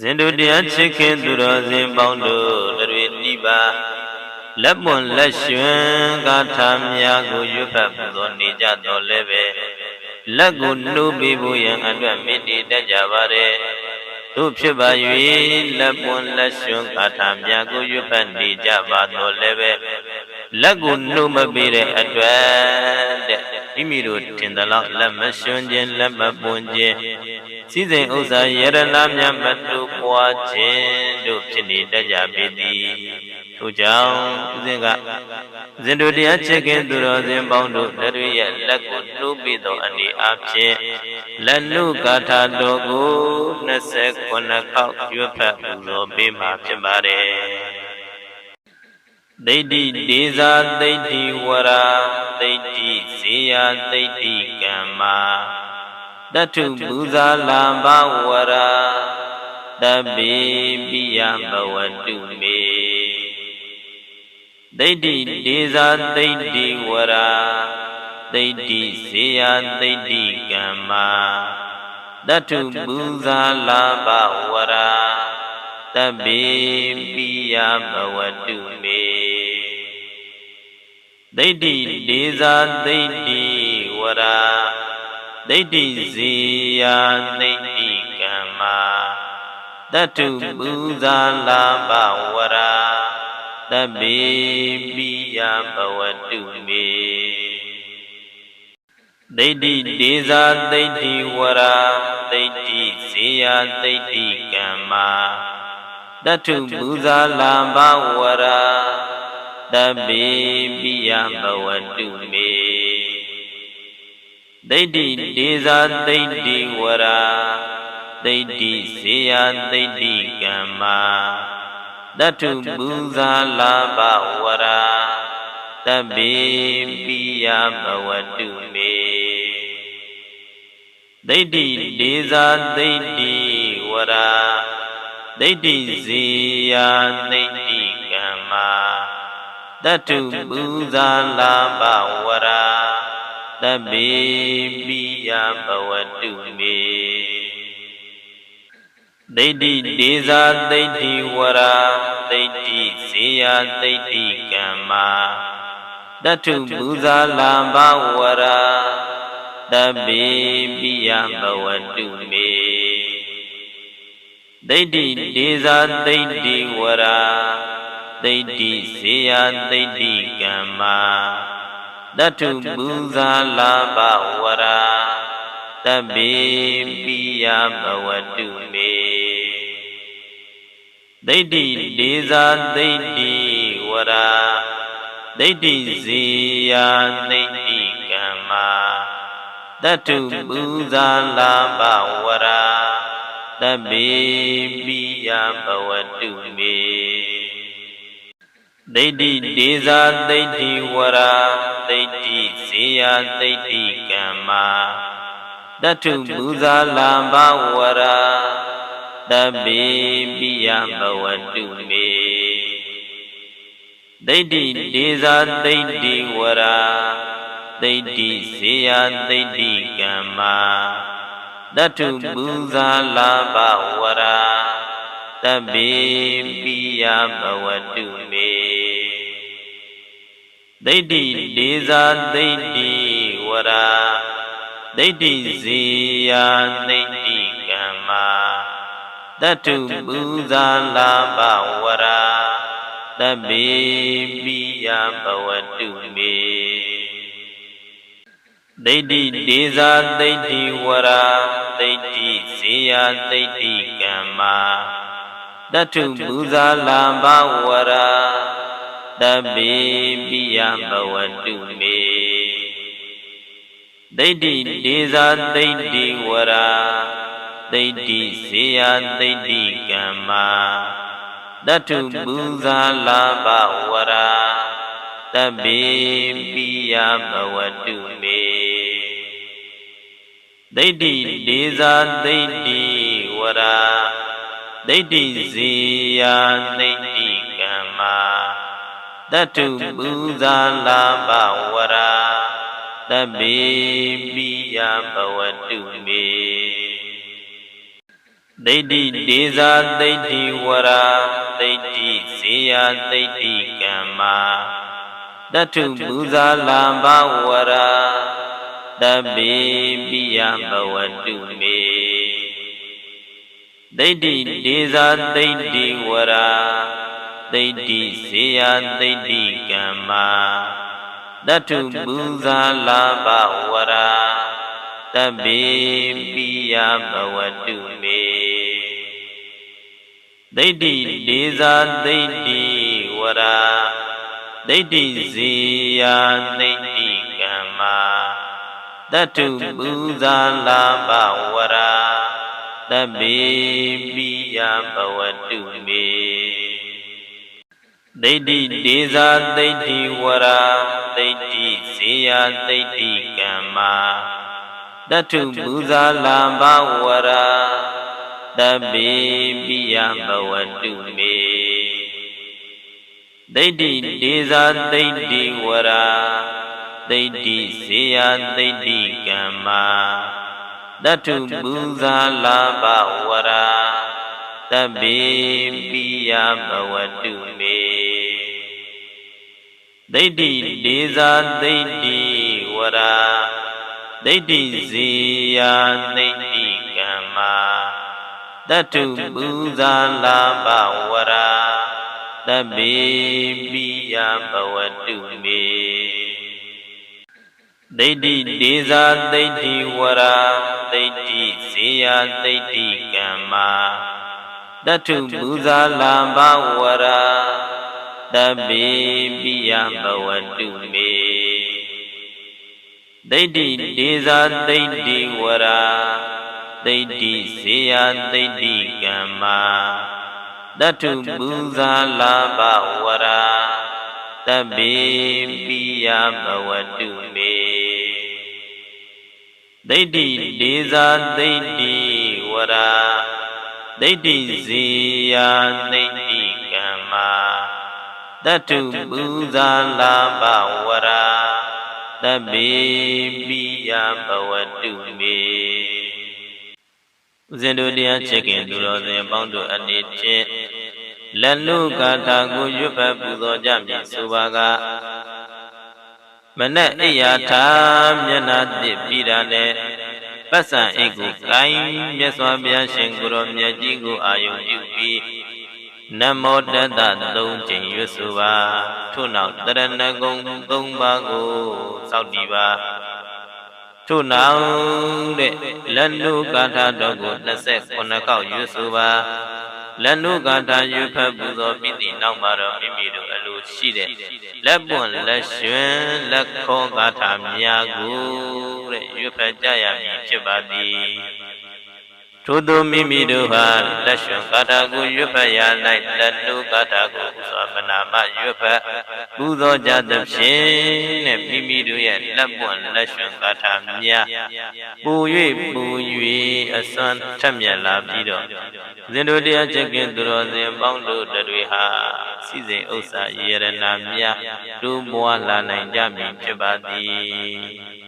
ဇင်တို့တရားချစ်ခင်သူတော်စင်ပေါင်းတို့တွေနိဗ္ဗာန်လက်ပွန်လက်ရွှင်ကာထာများကိုရွတ်ဖတ်ပူဇော်နေကြတော်လဲပဲလက်ကိုနှိုးပေးဖို့ရန်အတွက်မေတ္တိတတ်ကြပါれတို့ဖြစ်ပါ၍လက်ပွန်လက်ရွှင်ကာထာများကိုရွတ်ဖတ်နေကြပါတော်လဲပဲလက်ကိုနှုတ်မပေးတဲ့အတွက်တဲ့မိမိတို့ထင်သလောက်လက်မရွှင်ခြင်းလက်မပွန်ခြင်း စည်းစိမ်ဥစ္စာယရနာမြတ်မတူပွားခြင်းတို့ဖြစ်နေတတ်ကြပေသည်ထို့ကြောင့်ဦးဇင်းကဇင်တို့တရားချစ်ခင်သူတော်စင်ပေါင်းတို့လက်တွေရဲ့လက်ကိုနှိုးပြီးသောအနေအချင်းလက်နုကာထာတော်ကို29ခေါက်ရွတ်ဖတ်ပူဇော်ပေးမှာဖြစ်ပါတယ်ဒိဋ္ဌိဒေဇာဒိဋ္ဌိဝရာဒိဋ္ဌိဇေယဒိဋ္ဌိကမ္မာ တထုပူဇာလံဘဝရာတပိပိယဘဝတုမေဒိဋ္ဌိဒေဇာဒိဋ္ဌိဝရာဒိဋ္ဌိဇေယဒိဋ္ဌိကမ္မာတထုပူဇာလံဘဝရာတပိပိယဘဝတုမေဒိဋ္ဌိဒေဇာဒိဋ္ဌိဝရာ ဒိဋ္ဌိဇေယဒိဋ္ဌိကမ္မာတတုပူဇာလာဘဝရာတပိပိယဘဝတုမေဒိဋ္ဌိဒေဇာဒိဋ္ဌိဝရာဒိဋ္ဌိဇေယဒိဋ္ဌိကမ္မာတတုပူဇာလာဘဝရာတပိပိယဘဝတုမေ ဒိဋ္ဌိဒေဇာဒိဋ္ဌိဝရာဒိဋ္ဌိဇေယဒိဋ္ဌိကမ္မာတတုပူဇာလာဘဝရာတပိပိယဘဝတုမေဒိဋ္ဌိဒေဇာဒိဋ္ဌိဝရာဒိဋ္ဌိဇေယဒိဋ္ဌိကမ္မာတတုပူဇာလာဘဝရာ တပိပိယဘဝတုမေဒိဋ္ဌိဒေဇာဒိဋ္ဌိဝရာဒိဋ္ဌိဇေယဒိဋ္ဌိကမ္မာတတုပူဇာလံဘဝရာတပိပိယဘဝတုမေဒိဋ္ဌိဒေဇာဒိဋ္ဌိဝရာဒိဋ္ဌိဇေယဒိဋ္ဌိကမ္မာ တတုပူဇာလာဘဝရာတပိပိယဘဝတုမေဒိဋ္ဌိဒေဇာဒိဋ္ဌိဝရာဒိဋ္ဌိဇေယဒိဋ္ဌိကမ္မာတတုပူဇာလာဘဝရာတပိပိယဘဝတုမေ ဒိဋ္ဌိဒေဇာဒိဋ္ဌိဝရာဒိဋ္ဌိဇေယဒိဋ္ဌိကမ္မာတတုပူဇာလံဘဝရာတပိပိယဘဝတုမေဒိဋ္ဌိဒေဇာဒိဋ္ဌိဝရာဒိဋ္ဌိဇေယဒိဋ္ဌိကမ္မာတတုပူဇာလံဘဝရာတပိပိ ယဘဝတုမေဒိဋ္ဌိဒေဇာဒိဋ္ဌိဝရာဒိဋ္ဌိဇေယဒိဋ္ဌိကမ္မာတတုပူဇာလာဘဝရာတပိပိယဘဝတုမေဒိဋ္ဌိဒေဇာဒိဋ္ဌိဝရာဒိဋ္ဌိဇေယဒိဋ္ဌိကမ္မာ တတုပူဇာလံဘဝရာတပိပိယဘဝတုမေဒိဋ္ဌိဒေဇာဒိဋ္ဌိဝရာဒိဋ္ဌိဇေယဒိဋ္ဌိကမ္မာတတုပူဇာလံဘဝရာတပိပိယဘဝတုမေဒိဋ္ဌိဒေဇာဒိဋ္ဌိဝရာ ဒိဋ္ဌိဇေယဒိဋ္ဌိကမ္မာတတုပူဇာလာဘဝရာတပိပိယဘဝတုမေဒဒိဋ္ဌိဒေဇာဒိဋ္ဌိဝရာဒိဋ္ဌိဇေယဒိဋ္ဌိကမ္မာတထုပူဇာလံဘဝရာတပိပိယဘဝတုမေ ဒိဋ္ဌိဒေဇာဒိဋ္ဌိဝရာဒိဋ္ဌိဇေယဒိဋ္ဌိကမ္မာတထုပူဇာလဘဝရာတပိပိယဘဝတုမေဒိဋ္ဌိဒေဇာဒိဋ္ဌိဝရာဒိဋ္ဌိဇေယဒိဋ္ဌိကမ္မာတတုပူဇာလာဘဝရာ တပိပိယဘဝတုမေဒိဋ္ဌိဒေဇာဒိဋ္ဌိဝရာဒိဋ္ဌိဇေယဒိဋ္ဌိကမ္မာတတုပူဇာလာဘဝရာတပိပိယဘဝတုမေဒိဋ္ဌိဒေဇာဒိဋ္ဌိဝရာဒိဋ္ဌိဇေယဒိဋ္ဌိကမ္မာ တတုပူဇာလာဘဝရာတပိပိယဘဝတုမေဒိဋ္ဌိဒေဇာဒိဋ္ဌိဝရာဒိဋ္ဌိဇေယဒိဋ္ဌိကမ္မာတတုပူဇာလာဘဝရာတပိပိယဘဝတုမေ ဒိဋ္ဌိဒေဇာဒိဋ္ဌိဝရာဒိဋ္ဌိဇေယဒိဋ္ဌိကမ္မာတတုပူဇာလာဘဝရာတပိပိယဘဝတုမေဒိဋ္ဌိဒေဇာဒိဋ္ဌိဝရာဒိဋ္ဌိဇေယဒိဋ္ဌိကမ္မာတတုပူဇာလာဘဝရာ တပိပိယဘဝတုမေဒိဋ္ဌိဒေဇာဒိဋ္ဌိဝရာဒိဋ္ဌိဇေယဒိဋ္ဌိကမ္မာတတုပူဇာလာဘဝရာတပိပိယဘဝတုမေဦးဇင်းတို့တရားချစ်ခင်သူတော်စင်ပေါင်းတို့အနေဖြင့် လက်လူကာထာကိုရွတ်ဖတ်ပူဇော်ကြမည်ဆိုပါကမနဲ့အိယာထာမျက်နာသစ်ပြီးတာနဲ့ပတ်စံအိတ်ကိုကိုင်းမြတ်စွာဘုရားရှင်ကိုရောမြတ်ကြီးကိုအာယုံပြုပြီးနမောတတသုံးချိန်ရွတ်ဆိုပါထို့နောက်တရဏဂုံသုံးပါးကိုစောင့်တည်ပါထို့နောက်တဲ့လက်နုကာထာတော်ကို29ခေါက်ရွတ်ဆိုပါ လက်နုကာထာရွတ်ဖတ်ပူဇော်ပြီးသည့်နောက်မှာတော့မိမိတို့အလိုရှိတဲ့လက်ပွန်လက်ရွှင်လက်ခေါ်ကာထာများကိုတဲ့ရွတ်ဖတ်ကြရမည်ဖြစ်ပါသည်ထို့သောမိမိတို့ဟာလက်ရွှင်ကာထာကိုရွတ်ဖတ်ရ၌လက်နုကာထာကိုဥစွာပ နာမရွတ်ဖတ်ပူဇော်ကြသဖြင့်တဲ့မိမိတို့ရဲ့လက်ပွန်လက်ရွှင်ကာထာများပူ၍ပူ၍အစွမ်းထက်မြက်လာပြီးတော့ဇင်တို့တရားချက်ကင်သူတော်စင်ပေါင်းတို့တွေဟာစီစဉ်ဥစ္စာယေရနာများတို့ဘွားလာနိုင်ကြမည်ဖြစ်ပါသည်